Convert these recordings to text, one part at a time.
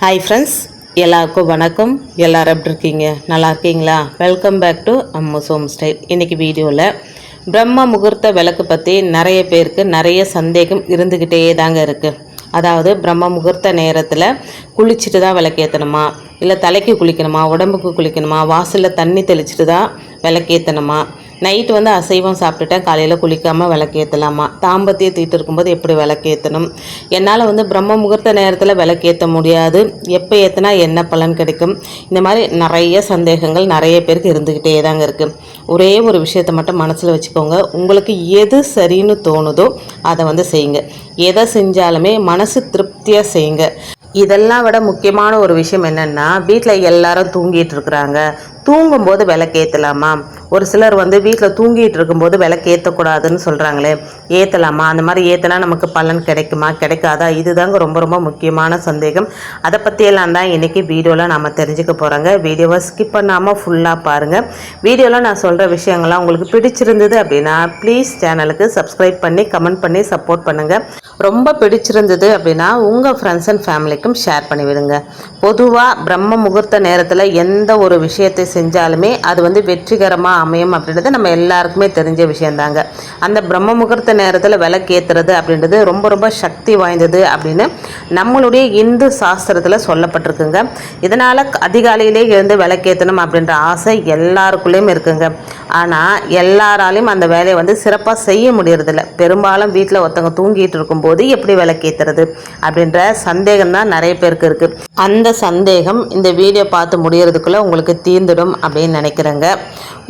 Hi friends எல்லாருக்கும் வணக்கம். எல்லாரும் எப்படி இருக்கீங்க? நல்லா இருக்கீங்களா? Welcome back to Amma's home style இன்றைக்கி வீடியோவில் பிரம்ம முகூர்த்த விளக்கு பற்றி நிறைய பேருக்கு நிறைய சந்தேகம் இருந்துக்கிட்டே தாங்க இருக்குது அதாவது பிரம்ம முகூர்த்த நேரத்தில் குளிச்சுட்டு தான் விளக்கேற்றணுமா இல்லை தலைக்கு குளிக்கணுமா? உடம்புக்கு குளிக்கணுமா? வாசலில் தண்ணி தெளிச்சிட்டு தான் விளக்கேற்றணுமா நைட்டு வந்து அசைவம் சாப்பிட்டுட்டேன். காலையில் குளிக்காமல் விளக்கேற்றலாமா தாம்பத்திய தீட்டு இருக்கும்போது எப்படி விளக்கேற்றணும் என்னால் வந்து பிரம்ம முகூர்த்த நேரத்தில் விளக்கேற்ற முடியாது. எப்போ ஏற்றினா என்ன பலன் கிடைக்கும்? இந்த மாதிரி நிறைய சந்தேகங்கள் நிறைய பேருக்கு இருந்துக்கிட்டே தாங்க இருக்குது ஒரே ஒரு விஷயத்தை மட்டும் மனசில் வச்சுக்கோங்க. உங்களுக்கு எது சரின்னு தோணுதோ அதை வந்து செய்யுங்க. எதை செஞ்சாலுமே மனசு திருப்தியாக செய்யுங்க. இதெல்லாம் விட முக்கியமான ஒரு விஷயம் என்னென்னா வீட்டில் எல்லாரும் தூங்கிட்டு இருக்கிறாங்க. தூங்கும்போது விளக்கேற்றலாமா ஒரு சிலர் வந்து வீட்டில் தூங்கிட்டு இருக்கும்போது விளக்கு ஏற்றக்கூடாதுன்னு சொல்கிறாங்களே ஏற்றலாமா அந்த மாதிரி ஏற்றினா நமக்கு பலன் கிடைக்குமா? கிடைக்காதா? இதுதாங்க ரொம்ப ரொம்ப முக்கியமான சந்தேகம். அதை பற்றியெல்லாம் தான் இன்றைக்கி வீடியோவில் நாம் தெரிஞ்சுக்க போகிறோங்க வீடியோவை ஸ்கிப் பண்ணாமல் ஃபுல்லாக பாருங்கள் வீடியோவில் நான் சொல்கிற விஷயங்கள்லாம் உங்களுக்கு பிடிச்சிருந்தது அப்படின்னா ப்ளீஸ் சேனலுக்கு சப்ஸ்கிரைப் பண்ணி கமெண்ட் பண்ணி சப்போர்ட் பண்ணுங்கள் ரொம்ப பிடிச்சிருந்தது அப்படின்னா உங்கள் ஃப்ரெண்ட்ஸ் அண்ட் ஃபேமிலிக்கும் ஷேர் பண்ணிவிடுங்க. பொதுவாக பிரம்ம முகூர்த்த நேரத்தில் எந்த ஒரு விஷயத்தை செஞ்சாலுமே அது வந்து வெற்றிகரமாக அமையும் அப்படின்றது நம்ம எல்லாருக்குமே தெரிஞ்ச விஷயந்தாங்க அந்த பிரம்ம முகூர்த்த நேரத்தில் விளக்கேற்றுறது அப்படின்றது ரொம்ப ரொம்ப சக்தி வாய்ந்தது அப்படின்னு நம்மளுடைய இந்து சாஸ்திரத்தில் சொல்லப்பட்டிருக்குங்க. இதனால் அதிகாலையிலே இருந்து விளக்கேற்றணும் அப்படின்ற ஆசை எல்லாருக்குள்ளேயும் இருக்குங்க. ஆனால் எல்லாராலையும் அந்த வேலையை வந்து சிறப்பாக செய்ய முடியறதில்ல. பெரும்பாலும் வீட்டில் ஒருத்தவங்க தூங்கிட்டு இருக்கும்போது எப்படி விளக்கேற்றுறது அப்படின்ற சந்தேகம் தான் நிறைய பேருக்கு இருக்குது அந்த சந்தேகம் இந்த வீடியோ பார்த்து முடியறதுக்குள்ளே உங்களுக்கு தீர்ந்துடும். அப்படின்னு நினைக்கிறேங்க.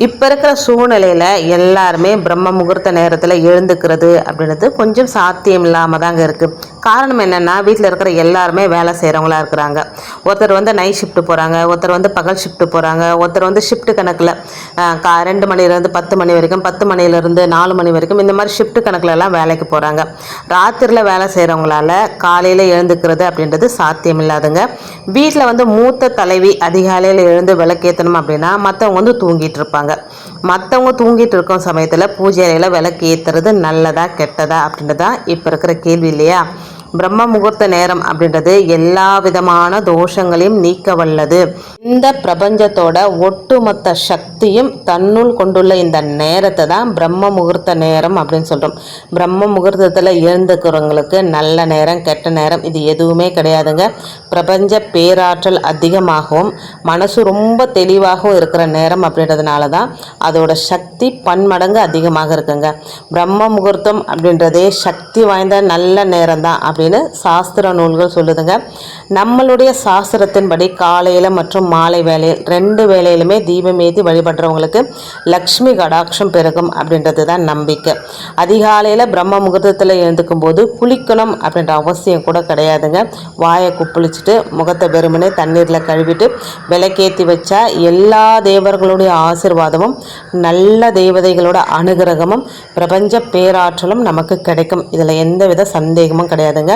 இப்போ இருக்கிற சூழ்நிலையில் எல்லாருமே பிரம்ம முகூர்த்த நேரத்தில் எழுந்துக்கிறது அப்படின்றது கொஞ்சம் சாத்தியம் இல்லாமல் தாங்க இருக்குது காரணம் என்னென்னா வீட்டில் இருக்கிற எல்லாருமே வேலை செய்கிறவங்களா இருக்கிறாங்க. ஒருத்தர் வந்து நைட் ஷிஃப்ட்டு போகிறாங்க ஒருத்தர் வந்து பகல் ஷிஃப்ட்டு போகிறாங்க ஒருத்தர் வந்து ஷிஃப்ட்டு கணக்கில் கா ரெண்டு மணிலேருந்து பத்து மணி வரைக்கும் பத்து மணிலேருந்து நாலு மணி வரைக்கும் இந்த மாதிரி ஷிஃப்ட்டு கணக்கிலலாம் எல்லாம் வேலைக்கு போகிறாங்க ராத்திரியில் வேலை செய்கிறவங்களால காலையில் எழுந்துக்கிறது அப்படின்றது சாத்தியம் இல்லாதுங்க வீட்டில் வந்து மூத்த தலைவி அதிகாலையில் எழுந்து விளக்கேற்றணும் அப்படின்னா மற்றவங்க வந்து தூங்கிட்டு இருப்பாங்க மற்றவங்க தூங்கிட்டு இருக்கும் சமயத்தில் பூஜை அறையில் விளக்கு ஏற்றுறது நல்லதா கெட்டதா அப்படின்றது தான் இப்போ இருக்கிற கேள்வி இல்லையா? பிரம்ம முகூர்த்த நேரம் அப்படின்றது எல்லா விதமான தோஷங்களையும் நீக்க வல்லது. இந்த பிரபஞ்சத்தோட ஒட்டுமொத்த சக்தியும் தன்னுள் கொண்டுள்ள இந்த நேரத்தை தான் பிரம்ம முகூர்த்த நேரம் அப்படின்னு சொல்கிறோம் பிரம்ம முகூர்த்தத்தில் இருந்துக்கிறவங்களுக்கு நல்ல நேரம் கெட்ட நேரம் இது எதுவுமே கிடையாதுங்க. பிரபஞ்ச பேராற்றல் அதிகமாகவும் மனசு ரொம்ப தெளிவாகவும் இருக்கிற நேரம் அப்படின்றதுனால தான் அதோட சக்தி பன்மடங்கு அதிகமாக இருக்குங்க. பிரம்ம முகூர்த்தம் அப்படின்றதே சக்தி வாய்ந்த நல்ல நேரம் தான். அப்படின்னு சாஸ்திர நூல்கள் சொல்லுதுங்க. நம்மளுடைய சாஸ்திரத்தின்படி காலையில் மற்றும் மாலை வேலையில் ரெண்டு வேலையிலுமே தீபம் ஏற்றி வழிபடுறவங்களுக்கு லக்ஷ்மி கடாட்சம் பெருகும் அப்படின்றது தான் நம்பிக்கை. அதிகாலையில் பிரம்ம முகூர்த்தத்தில் எழுந்துக்கும் போது குளிக்கணும் அப்படின்ற அவசியம் கூட கிடையாதுங்க. வாயை குப்பளிச்சுட்டு முகத்தை வெறுமனே தண்ணீரில் கழுவிட்டு விளக்கேற்றி வச்சா எல்லா தேவர்களுடைய ஆசிர்வாதமும் நல்ல தேவதைகளோட அனுகிரகமும் பிரபஞ்ச பேராற்றலும் நமக்கு கிடைக்கும். இதில் எந்தவித சந்தேகமும் கிடையாதுங்க.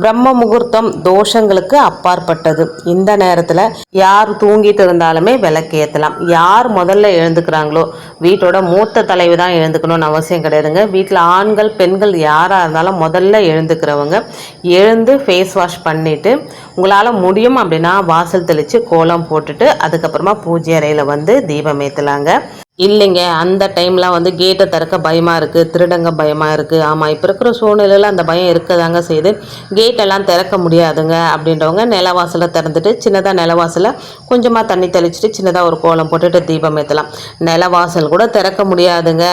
பிரம்ம முகூர்த்தம் தோஷங்களுக்கு அப்பாற்பட்டது. இந்த நேரத்தில் யார் தூங்கிட்டு இருந்தாலுமே விளக்கு ஏற்றலாம் யார் முதல்ல எழுந்துக்கிறாங்களோ வீட்டோட மூத்த தலைவி தான் எழுந்துக்கணும்னு அவசியம் கிடையாதுங்க. வீட்டில் ஆண்கள் பெண்கள் யாராக இருந்தாலும் முதல்ல எழுந்துக்கிறவங்க எழுந்து ஃபேஸ் வாஷ் பண்ணிவிட்டு உங்களால் முடியும் அப்படின்னா வாசல் தெளித்து கோலம் போட்டுட்டு அதுக்கப்புறமா பூஜை அறையில் வந்து தீபம் ஏற்றலாங்க இல்லைங்க அந்த டைம்லாம் வந்து கேட்டை திறக்க பயமாக இருக்குது திருடங்க பயமாக இருக்குது ஆமாம் இப்போ இருக்கிற சூழ்நிலையில் அந்த பயம் இருக்கதாங்க செய்யுது. கேட்டெல்லாம் திறக்க முடியாதுங்க அப்படின்றவங்க நிலவாசலை திறந்துட்டு சின்னதாக நிலவாசலை கொஞ்சமாக தண்ணி தெளிச்சுட்டு சின்னதாக ஒரு கோலம் போட்டுட்டு தீபம் ஏற்றலாம் நிலவாசல் கூட திறக்க முடியாதுங்க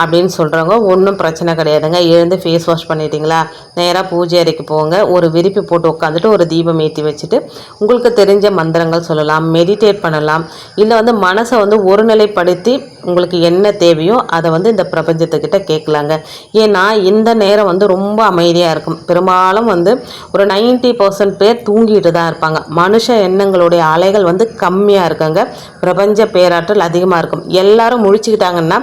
அப்படின்னு சொல்கிறவங்க ஒன்றும் பிரச்சனை கிடையாதுங்க. எழுந்து ஃபேஸ் வாஷ் பண்ணிட்டீங்களா? நேராக பூஜை அறைக்கு போங்க. ஒரு விரிப்பு போட்டு உட்காந்துட்டு ஒரு தீபம் ஏற்றி வச்சுட்டு உங்களுக்கு தெரிஞ்ச மந்திரங்கள் சொல்லலாம் மெடிடேட் பண்ணலாம். இல்லை வந்து மனசை வந்து ஒருநிலைப்படுத்தி உங்களுக்கு என்ன தேவையோ அதை வந்து இந்த பிரபஞ்சத்துக்கிட்ட கேட்கலாங்க. ஏன்னா இந்த நேரம் வந்து ரொம்ப அமைதியாக இருக்கும். பெரும்பாலும் வந்து ஒரு 90% பர்சன்ட் பேர் தூங்கிட்டு தான் இருப்பாங்க. மனுஷ எண்ணங்களுடைய அலைகள் வந்து கம்மியாக இருக்காங்க. பிரபஞ்ச பேராற்றல் அதிகமாக இருக்கும். எல்லாரும் முழிச்சுக்கிட்டாங்கன்னா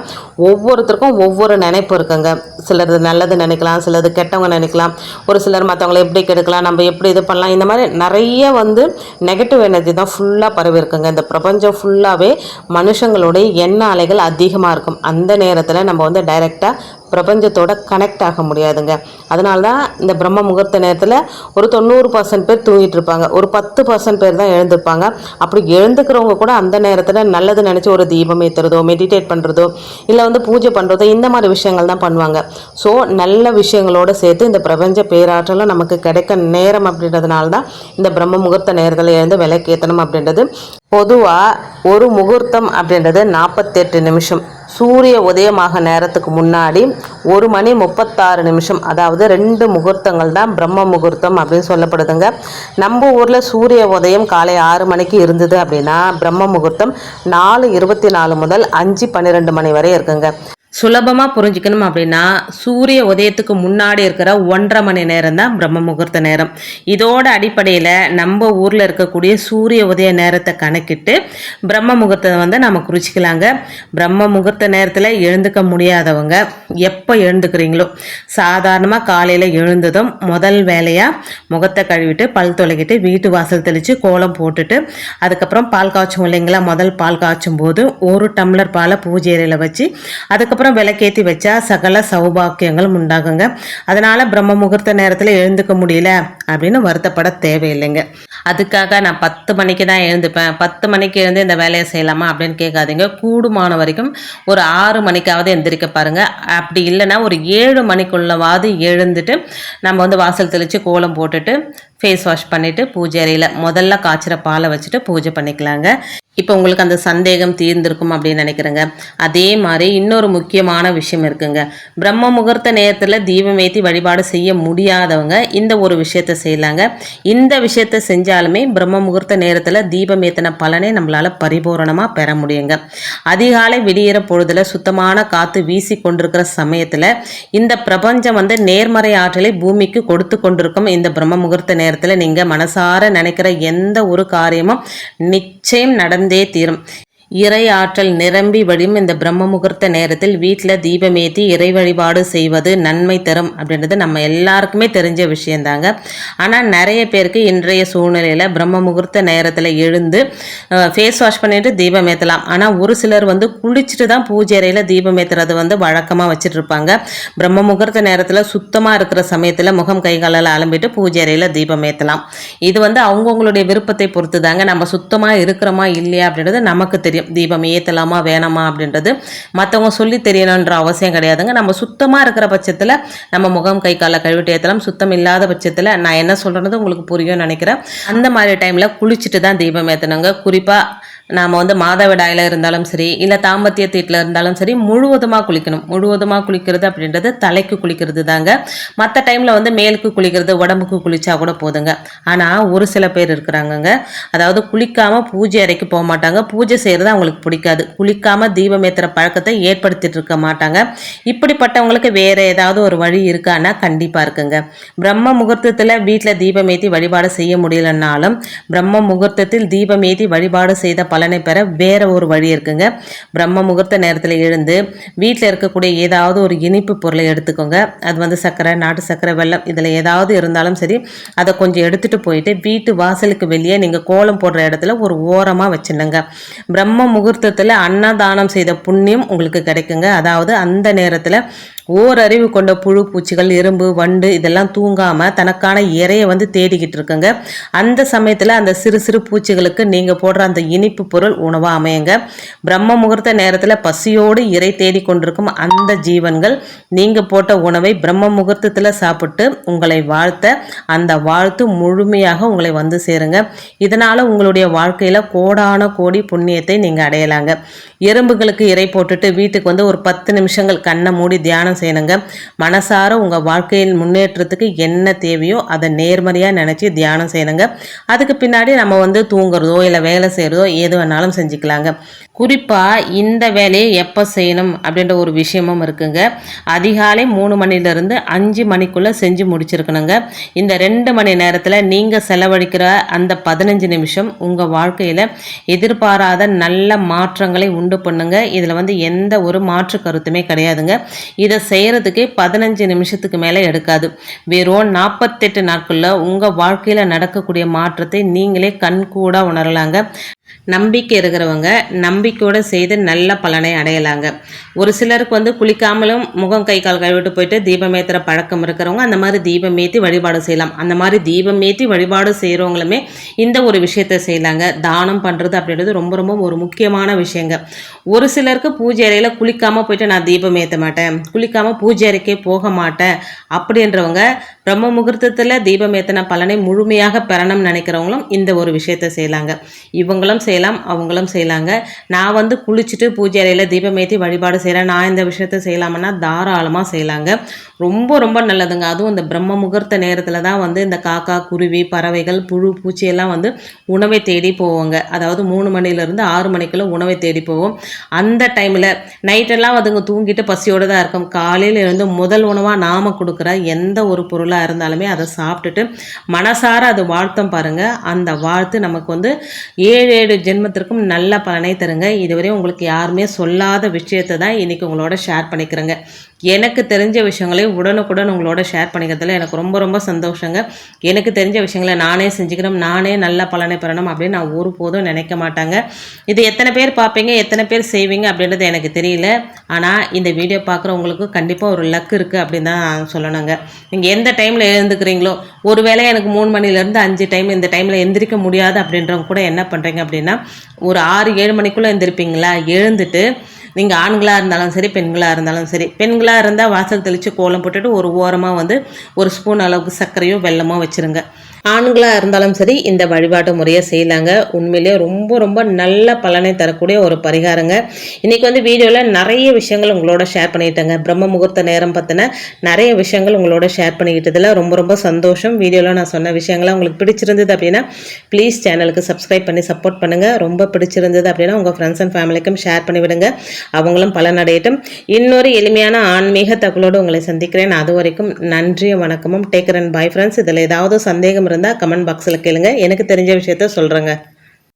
ஒவ்வொருத்தருக்கும் ஒவ்வொரு நினைப்பு இருக்குங்க. சிலர் நல்லது நினைக்கலாம் சிலது கெட்டவங்க நினைக்கலாம். ஒரு சிலர் மற்றவங்களை எப்படி கெடுக்கலாம் நம்ம எப்படி இது பண்ணலாம் இந்த மாதிரி நிறைய வந்து நெகட்டிவ் எனர்ஜி தான் ஃபுல்லாக பரவி இருக்குங்க இந்த பிரபஞ்சம் ஃபுல்லாகவே மனுஷங்களுடைய எண்ண அலைகள் அதிகமாக இருக்கும். அந்த நேரத்தில் நம்ம வந்து டைரெக்டாக பிரபஞ்சத்தோட கனெக்ட் ஆக முடியாதுங்க. அதனால தான் இந்த பிரம்ம முகூர்த்த நேரத்தில் ஒரு தொண்ணூறு பர்சன்ட் பேர் தூங்கிட்டு இருப்பாங்க. ஒரு பத்து பர்சன்ட் பேர் தான் எழுந்திருப்பாங்க. அப்படி எழுந்துக்கிறவங்க கூட அந்த நேரத்தில் நல்லது நினச்சி ஒரு தீபம் ஏற்றுறதோ மெடிடேட் பண்ணுறதோ இல்லை வந்து பூஜை பண்ணுறதோ இந்த மாதிரி விஷயங்கள் தான் பண்ணுவாங்க. ஸோ நல்ல விஷயங்களோடு சேர்த்து இந்த பிரபஞ்ச பேராற்றலும் நமக்கு கிடைக்க நேரம் அப்படின்றதுனால தான் இந்த பிரம்ம முகூர்த்த நேரத்தில் எழுந்து விலைக்கேற்றணும் அப்படின்றது. பொதுவாக ஒரு முகூர்த்தம் அப்படின்றது நாற்பத்தெட்டு நிமிஷம். சூரிய உதயமாக நேரத்துக்கு முன்னாடி ஒரு மணி முப்பத்தாறு நிமிஷம் அதாவது ரெண்டு முகூர்த்தங்கள் தான் பிரம்ம முகூர்த்தம் அப்படின்னு சொல்லப்படுதுங்க. நம்ம ஊரில் சூரிய உதயம் காலை ஆறு மணிக்கு இருந்தது அப்படின்னா பிரம்ம முகூர்த்தம் நாலு இருபத்தி நாலு முதல் அஞ்சு பன்னிரெண்டு மணி வரை இருக்குங்க. சுலபமாக புரிஞ்சுக்கணும் அப்படின்னா சூரிய உதயத்துக்கு முன்னாடி இருக்கிற ஒன்றரை மணி நேரம் தான் பிரம்ம முகூர்த்த நேரம். இதோட அடிப்படையில் நம்ம ஊரில் இருக்கக்கூடிய சூரிய உதய நேரத்தை கணக்கிட்டு பிரம்ம முகூர்த்தத்தை வந்து நம்ம குறிச்சிக்கலாங்க. பிரம்ம முகூர்த்த நேரத்தில் எழுந்துக்க முடியாதவங்க எப்போ எழுந்துக்கிறீங்களோ? சாதாரணமாக காலையில் எழுந்ததும் முதல் வேலையாக முகத்தை கழுவிட்டு பல் தொலைக்கிட்டு வீட்டு வாசல் தெளித்து கோலம் போட்டுட்டு அதுக்கப்புறம் பால் காய்ச்சும் இல்லைங்களா? முதல் பால் காய்ச்சும் போது ஒரு டம்ளர் பாலை பூஜை அறையில் வச்சு அதுக்கப்புறம் அதுக்கப்புறம் விளக்கேற்றி வச்சா சகல சௌபாக்கியங்களும் உண்டாகுங்க. அதனால் பிரம்ம முகூர்த்த நேரத்தில் எழுந்துக்க முடியல அப்படின்னு வருத்தப்பட தேவையில்லைங்க. அதுக்காக நான் பத்து மணிக்கு தான் எழுந்துப்பேன். பத்து மணிக்கு எழுந்து இந்த வேலையை செய்யலாமா அப்படின்னு கேட்காதீங்க. கூடுமான வரைக்கும் ஒரு ஆறு மணிக்காவது எந்திரிக்க பாருங்கள் அப்படி இல்லைன்னா ஒரு ஏழு மணிக்குள்ளவாது எழுந்துட்டு நம்ம வந்து வாசல் தெளித்து கோலம் போட்டுட்டு ஃபேஸ் வாஷ் பண்ணிவிட்டு பூஜை அறையில் முதல்ல காய்ச்சிற பாலை வச்சுட்டு பூஜை பண்ணிக்கலாங்க. இப்போ உங்களுக்கு அந்த சந்தேகம் தீர்ந்திருக்கும் அப்படின்னு நினைக்கிறேங்க. அதே மாதிரி இன்னொரு முக்கியமான விஷயம் இருக்குங்க. பிரம்ம முகூர்த்த நேரத்தில் தீபம் ஏற்றி வழிபாடு செய்ய முடியாதவங்க இந்த ஒரு விஷயத்த செய்யலாங்க. இந்த விஷயத்த செஞ்சாலுமே பிரம்ம முகூர்த்த நேரத்தில் தீபம் ஏற்றின பலனை நம்மளால் பரிபூரணமாக பெற முடியுங்க. அதிகாலை விடியிற பொழுதுல சுத்தமான காற்று வீசி கொண்டிருக்கிற சமயத்தில் இந்த பிரபஞ்சம் வந்து நேர்மறை ஆற்றலை பூமிக்கு கொடுத்து கொண்டிருக்கும் இந்த பிரம்ம முகூர்த்த நேரத்தில் நீங்கள் மனசார நினைக்கிற எந்த ஒரு காரியமும் நிச்சயம் நடந்தே தீரும். இறை ஆற்றல் நிரம்பி வழியும் இந்த பிரம்ம முகூர்த்த நேரத்தில் வீட்டில் தீபமேத்தி இறை வழிபாடு செய்வது நன்மை தரும் அப்படின்றது நம்ம எல்லாருக்குமே தெரிஞ்ச விஷயந்தாங்க. ஆனால் நிறைய பேருக்கு இன்றைய சூழ்நிலையில் பிரம்ம முகூர்த்த நேரத்தில் எழுந்து ஃபேஸ் வாஷ் பண்ணிட்டு தீபம் ஏற்றலாம் ஆனால் ஒரு சிலர் வந்து குளிச்சுட்டு தான் பூஜை அறையில் தீபம் ஏற்றுறது வந்து வழக்கமாக வச்சுட்டு இருப்பாங்க பிரம்ம முகூர்த்த நேரத்தில் சுத்தமாக இருக்கிற சமயத்தில் முகம் கைகாலில் அலம்பிட்டு பூஜை அறையில் தீபம் ஏற்றலாம் இது வந்து அவங்கவுங்களுடைய விருப்பத்தை பொறுத்து தாங்க நம்ம சுத்தமாக இருக்கிறோமா இல்லையா அப்படின்றது நமக்கு தெரியும். தீபம் ஏற்றலாமா வேணாமா அப்படின்றது மற்றவங்க சொல்லி தெரியணுன்ற அவசியம் கிடையாதுங்க. நம்ம சுத்தமாக இருக்கிற பட்சத்தில் நம்ம முகம் கை காலை கழுவிட்டு ஏற்றலாம் சுத்தம் இல்லாத பட்சத்தில் நான் என்ன சொல்கிறது உங்களுக்கு புரியும்னு நினைக்கிறேன். அந்த மாதிரி டைமில் குளிச்சுட்டு தான் தீபம் ஏற்றணுங்க குறிப்பாக நாம் வந்து மாதவிடாயில் இருந்தாலும் சரி இல்லை தாம்பத்திய தீட்டில் இருந்தாலும் சரி முழுவதுமாக குளிக்கணும். முழுவதுமாக குளிக்கிறது அப்படின்றது தலைக்கு குளிக்கிறது தாங்க மற்ற டைமில் வந்து மேலுக்கு குளிக்கிறது உடம்புக்கு குளிச்சா கூட போதுங்க. ஆனால் ஒரு சில பேர் இருக்கிறாங்கங்க. அதாவது குளிக்காமல் பூஜை அறைக்கு போக மாட்டாங்க. பூஜை செய்கிறது அவங்களுக்கு பிடிக்காது. குளிக்காமல் தீபம் ஏற்றுற பழக்கத்தை ஏற்படுத்திட்டு இருக்க மாட்டாங்க. இப்படிப்பட்டவங்களுக்கு வேறு ஏதாவது ஒரு வழி இருக்கான்னா கண்டிப்பாக இருக்குங்க. பிரம்ம முகூர்த்தத்தில் வீட்டில் தீபம் ஏற்றி வழிபாடு செய்ய முடியலன்னாலும் பிரம்ம முகூர்த்தத்தில் தீபம் ஏற்றி வழிபாடு செய்த பலனை பெற வேற ஒரு வழி இருக்குங்க. பிரம்ம முகூர்த்த நேரத்தில் எழுந்து வீட்டில் இருக்கக்கூடிய ஏதாவது ஒரு இனிப்பு பொருளை எடுத்துக்கோங்க. அது வந்து சர்க்கரை நாட்டு சர்க்கரை வெள்ளம் இதில் ஏதாவது இருந்தாலும் சரி அதை கொஞ்சம் எடுத்துகிட்டு போயிட்டு வீட்டு வாசலுக்கு வெளியே நீங்கள் கோலம் போடுற இடத்துல ஒரு ஓரமாக வச்சுடுங்க பிரம்ம முகூர்த்தத்தில் அன்னதானம் செய்த புண்ணியம் உங்களுக்கு கிடைக்குங்க. அதாவது அந்த நேரத்தில் ஓரறிவு கொண்ட புழு பூச்சிகள் எறும்பு வண்டு இதெல்லாம் தூங்காமல் தனக்கான இறையை வந்து தேடிக்கிட்டு இருக்குங்க. அந்த சமயத்தில் அந்த சிறு சிறு பூச்சிகளுக்கு நீங்கள் போடுற அந்த இனிப்பு பொருள் உணவாக அமையுங்க. பிரம்ம முகூர்த்த நேரத்தில் பசியோடு இறை தேடி கொண்டிருக்கும் அந்த ஜீவன்கள் நீங்கள் போட்ட உணவை பிரம்ம முகூர்த்தத்தில் சாப்பிட்டு உங்களை வாழ்த்த அந்த வாழ்த்து முழுமையாக உங்களை வந்து சேருங்க. இதனால் உங்களுடைய வாழ்க்கையில் கோடான கோடி புண்ணியத்தை நீங்கள் அடையலாங்க. எறும்புகளுக்கு இறை போட்டுட்டு வீட்டுக்கு வந்து ஒரு பத்து நிமிஷங்கள் கண்ணை மூடி தியானம் தியானம் செய்யணுங்க. மனசார உங்கள் வாழ்க்கையில் முன்னேற்றத்துக்கு என்ன தேவையோ அதை நேர்மறையாக நினச்சி தியானம் செய்யணுங்க. அதுக்கு பின்னாடி நம்ம வந்து தூங்குறதோ இல்லை வேலை செய்கிறதோ எது வேணாலும் செஞ்சுக்கலாங்க. குறிப்பாக இந்த வேலையை எப்போ செய்யணும் அப்படின்ற ஒரு விஷயமும் இருக்குங்க. அதிகாலை மூணு மணிலேருந்து அஞ்சு மணிக்குள்ளே செஞ்சு முடிச்சிருக்கணுங்க. இந்த ரெண்டு மணி நேரத்தில் நீங்கள் செலவழிக்கிற அந்த பதினஞ்சு நிமிஷம் உங்கள் வாழ்க்கையில் எதிர்பாராத நல்ல மாற்றங்களை உண்டு பண்ணுங்க. இதில் வந்து எந்த ஒரு மாற்று கருத்துமே கிடையாதுங்க. இதை செய்கிறதுக்கே பதினஞ்சு நிமிஷத்துக்கு மேலே எடுக்காது. வெறும் நாற்பத்தெட்டு நாட்களில் உங்கள் வாழ்க்கையில் நடக்கக்கூடிய மாற்றத்தை நீங்களே கண்கூடாக உணரலாங்க. நம்பிக்கை இருக்கிறவங்க நம்பிக்கையோடு செய்து நல்ல பலனை அடையலாங்க. ஒரு சிலருக்கு வந்து குளிக்காமலும் முகம் கை கால் கழுவிட்டு போயிட்டு தீபம் ஏற்றுற பழக்கம் இருக்கிறவங்க அந்த மாதிரி தீபம் ஏற்றி வழிபாடு செய்யலாம். அந்த மாதிரி தீபம் ஏற்றி வழிபாடு செய்கிறவங்களுமே இந்த ஒரு விஷயத்தை செய்யலாங்க. தானம் பண்ணுறது அப்படின்றது ரொம்ப ரொம்ப ஒரு முக்கியமான விஷயங்க. ஒரு சிலருக்கு பூஜை அறையில் குளிக்காமல் போயிட்டு நான் தீபம் ஏற்ற மாட்டேன் குளிக்காமல் பூஜை அறைக்கே போக மாட்டேன் அப்படின்றவங்க பிரம்ம முகூர்த்தத்தில் தீபம் ஏற்றின பலனை முழுமையாக பெறணும்னு நினைக்கிறவங்களும் இந்த ஒரு விஷயத்தை செய்யலாங்க. இவங்களும் செய்யலாம் அவங்களும் செய்யலாங்க. நான் வந்து குளிச்சுட்டு பூஜை அறையில் தீபம் ஏற்றி வழிபாடு செய்கிறேன் நான் இந்த விஷயத்த செய்யலாமன்னா தாராளமாக செய்யலாங்க. ரொம்ப ரொம்ப நல்லதுங்க. அதுவும் இந்த பிரம்ம முகூர்த்த நேரத்தில் தான் வந்து இந்த காக்கா குருவி பறவைகள் புழு பூச்சியெல்லாம் வந்து உணவை தேடி போவோங்க. அதாவது மூணு மணிலேருந்து ஆறு மணிக்குள்ள உணவை தேடி போவோம். அந்த டைமில் நைட்டெல்லாம் அதுங்க தூங்கிட்டு பசியோடு தான் இருக்கும். காலையில் இருந்து முதல் உணவாக நாம் கொடுக்குற எந்த ஒரு பொருளும் பொருளாக இருந்தாலுமே அதை சாப்பிட்டுட்டு மனசார அது வாழ்த்தம் பாருங்கள் அந்த வாழ்த்து நமக்கு வந்து ஏழு ஏழு ஜென்மத்திற்கும் நல்ல பலனை தருங்க. இதுவரை உங்களுக்கு யாருமே சொல்லாத விஷயத்தை தான் இன்றைக்கி உங்களோட ஷேர் பண்ணிக்கிறேங்க. எனக்கு தெரிஞ்ச விஷயங்களையும் உடனுக்குடன் உங்களோட ஷேர் பண்ணிக்கிறதுல எனக்கு ரொம்ப ரொம்ப சந்தோஷங்க. எனக்கு தெரிஞ்ச விஷயங்களை நானே செஞ்சுக்கிறேன் நானே நல்ல பலனை பெறணும் அப்படின்னு நான் ஒருபோதும் நினைக்க மாட்டாங்க. இது எத்தனை பேர் பார்ப்பீங்க எத்தனை பேர் செய்வீங்க அப்படின்றது எனக்கு தெரியல. ஆனால் இந்த வீடியோ பார்க்குறவங்களுக்கு கண்டிப்பாக ஒரு லக் இருக்குது அப்படின்னு தான் நான் சொல்லணுங்க. நீங்கள் எந்த டைமில் எழுந்துக்கிறீங்களோ ஒருவேளை எனக்கு மூணு மணிலேருந்து அஞ்சு டைம் இந்த டைமில் எந்திரிக்க முடியாது அப்படின்றவங்க கூட என்ன பண்ணுறீங்க அப்படின்னா ஒரு ஆறு ஏழு மணிக்குள்ளே எழுந்திருப்பீங்களா எழுந்துட்டு நீங்கள் ஆண்களாக இருந்தாலும் சரி பெண்களாக இருந்தாலும் சரி பெண்களாக இருந்தால் வாசல் தெளித்து கோலம் போட்டுட்டு ஒரு ஓரமாக வந்து ஒரு ஸ்பூன் அளவுக்கு சர்க்கரையோ வெல்லமோ வச்சுருங்க. ஆண்களாக இருந்தாலும் சரி இந்த வழிபாட்டு முறையை செய்யலாங்க. உண்மையிலேயே ரொம்ப ரொம்ப நல்ல பலனை தரக்கூடிய ஒரு பரிகாரங்க. இன்றைக்கி வந்து வீடியோவில் நிறைய விஷயங்கள் உங்களோட ஷேர் பண்ணிட்டேங்க. பிரம்ம முகூர்த்த நேரம் பற்றின நிறைய விஷயங்கள் உங்களோட ஷேர் பண்ணிக்கிட்டதில் ரொம்ப ரொம்ப சந்தோஷம். வீடியோவில் நான் சொன்ன விஷயங்கள்லாம் உங்களுக்கு பிடிச்சிருந்தது அப்படின்னா ப்ளீஸ் சேனலுக்கு சப்ஸ்கிரைப் பண்ணி சப்போர்ட் பண்ணுங்கள் ரொம்ப பிடிச்சிருந்தது அப்படின்னா உங்கள் ஃப்ரெண்ட்ஸ் அண்ட் ஃபேமிலிக்கும் ஷேர் பண்ணிவிடுங்க அவங்களும் பலனடையட்டும். இன்னொரு எளிமையான ஆன்மீக தகவலோடு உங்களை சந்திக்கிறேன். அது வரைக்கும் நன்றியும் வணக்கமும். டேக்கர் அண்ட் பாய் ஃப்ரெண்ட்ஸ் இதில் ஏதாவது சந்தேகம் இருந்தால் கமெண்ட் பாக்ஸில் கேளுங்க. எனக்கு தெரிஞ்ச விஷயத்த சொல்கிறேங்க